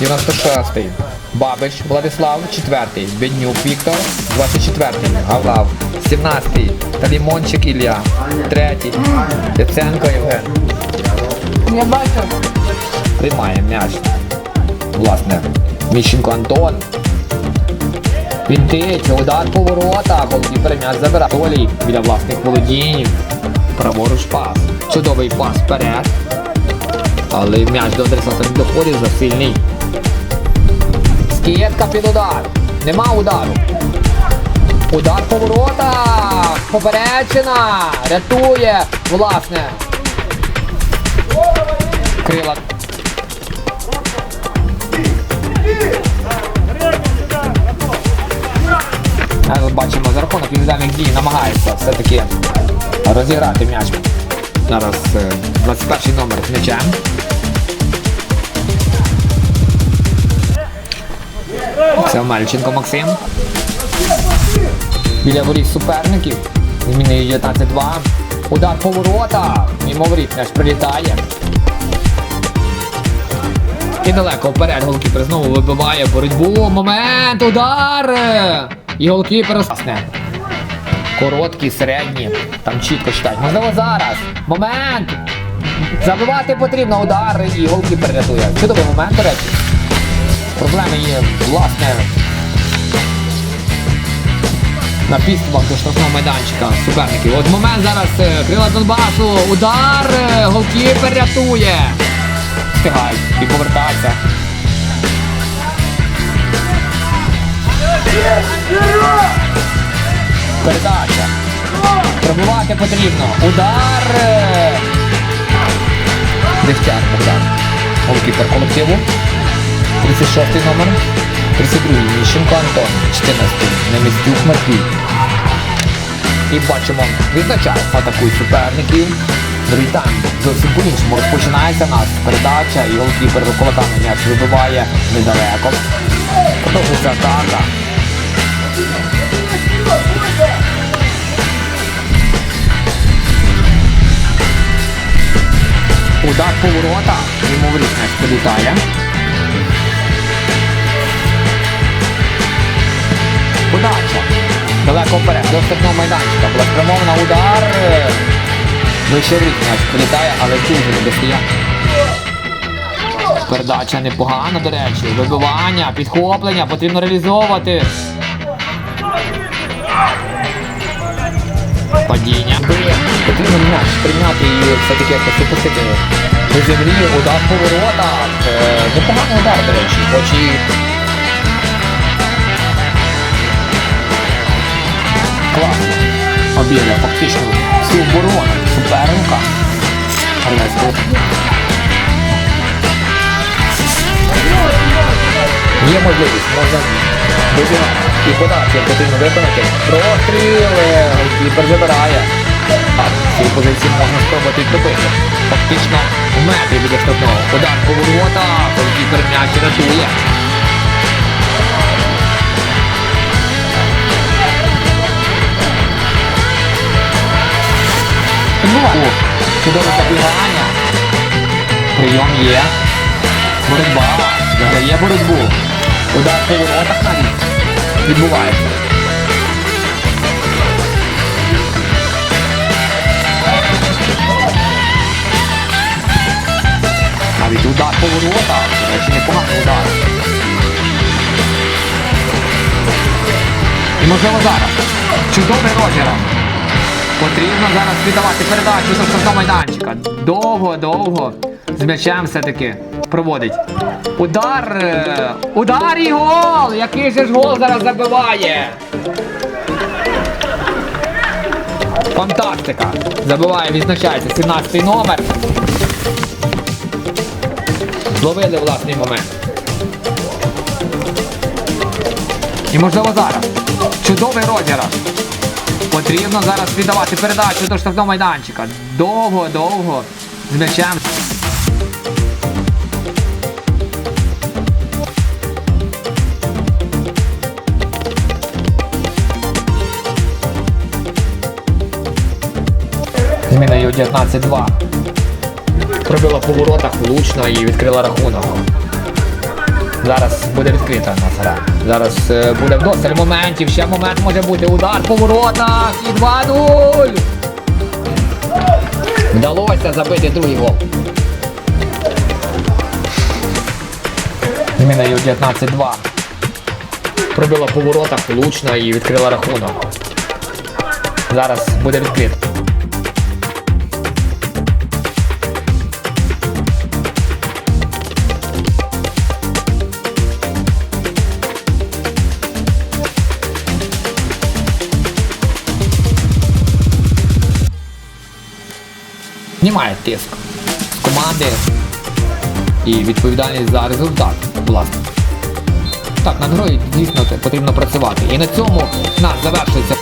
96-й. Бабич Владислав, 4-й. Беднюк Віктор, 24-й. Гавлав. 17-й. Талімончик Ілля. 3-й. Яценко Євген. Я бачу. Приймає м'яч. Власне, Міщенко Антон. Вінтить, удар по воротах, голкіпер м'яч забирає. Толій біля власних володінь. Праворуч пас. Чудовий пас вперед. Але м'яч до адресата не доходить засильний. Скидка під удар. Нема удару. Удар по воротах. Поперечина. Рятує. Власне. Крила бачимо за рахунок індивідуальних дій намагається все-таки розіграти м'яч. Зараз е, 21 номер з м'ячем. Це Мельченко Максим. Біля воріт суперників. Змінює 19-2. Удар по воротах. Мімо воріт прилітає. І далеко вперед голкіпер знову вибиває боротьбу. Момент, удар! І голкіпер власне. Короткі, середні. Там чітко читають. Можливо, зараз. Момент! Забивати потрібно удар і голкіпер рятує. Чудовий момент, до речі. Проблеми є, власне. На підступах до штрафного майданчика суперників. От момент зараз е, крила Донбасу. Удар! е, Голкіпер рятує. Встигають і повертаються. Передача. Пробивати потрібно. Удар. Дегтяр Богдан. Голкіпер колективу. 36 номер. 32-й Міщенко Антон. 14 Неместюк Матвій. І бачимо, відзначає атакують суперників. Другий тайм зовсім по-іншому розпочинається нас передача і голкіпер кулаками м'яч вибиває недалеко. Продовжується атака. Удар по воротах. Йому в рік м'яч прилітає. Подача. Далеко вперед, до штрафного майданчика. Була спрямована удар. Вище в рік м'яч прилітає, але дуже не достає. Передача непогана, до речі. Вибивання, підхоплення, потрібно реалізовувати. Падіння. Потрібно м'яч прийняти і все-таки якось опустити до землі, удар по. Е, Непоганий удар, до речі, хоч і класно. Обігля фактично всю оборону суперника. Є можливість, можна добігати. І подачі потрібно виконати. Простріл, голкіпер забирає. Так, з цієї позиції можна спробувати пробити. Фактично в метрі буде штрафного. Удар по ворота, голкіпер м'яч рятує. О, чудове забігання. Прийом є. Боротьба. Виграє боротьбу. Удар по воротах навіть. Відбувається. Навіть удар по. Речі, непоганий удар. І можливо зараз. Чудовий розіграш. Потрібно зараз віддавати передачу до штрафного майданчика. Довго, довго. З м'ячем все-таки проводить. Удар! е, Удар і гол! Який же ж гол зараз забиває? Фантастика! Забиває, відзначається 17 номер. Зловили власний момент. І можливо зараз. Чудовий розіграш. Потрібно зараз віддавати передачу до штрафного майданчика. Довго, довго. З м'ячем. Зміна є 19-2. Пробила по воротах влучно і відкрила рахунок. Зараз буде відкрита у гра. Зараз е, буде вдосталь моментів. Ще момент може бути. Удар по воротах. І 2-0. Вдалося забити другий гол. Зміною 19-2. Пробила по воротах влучно і відкрила рахунок. Зараз буде відкрито. Знімає тиск з команди і відповідальність за результат, власне. Так, над грою дійсно потрібно працювати. І на цьому в нас завершується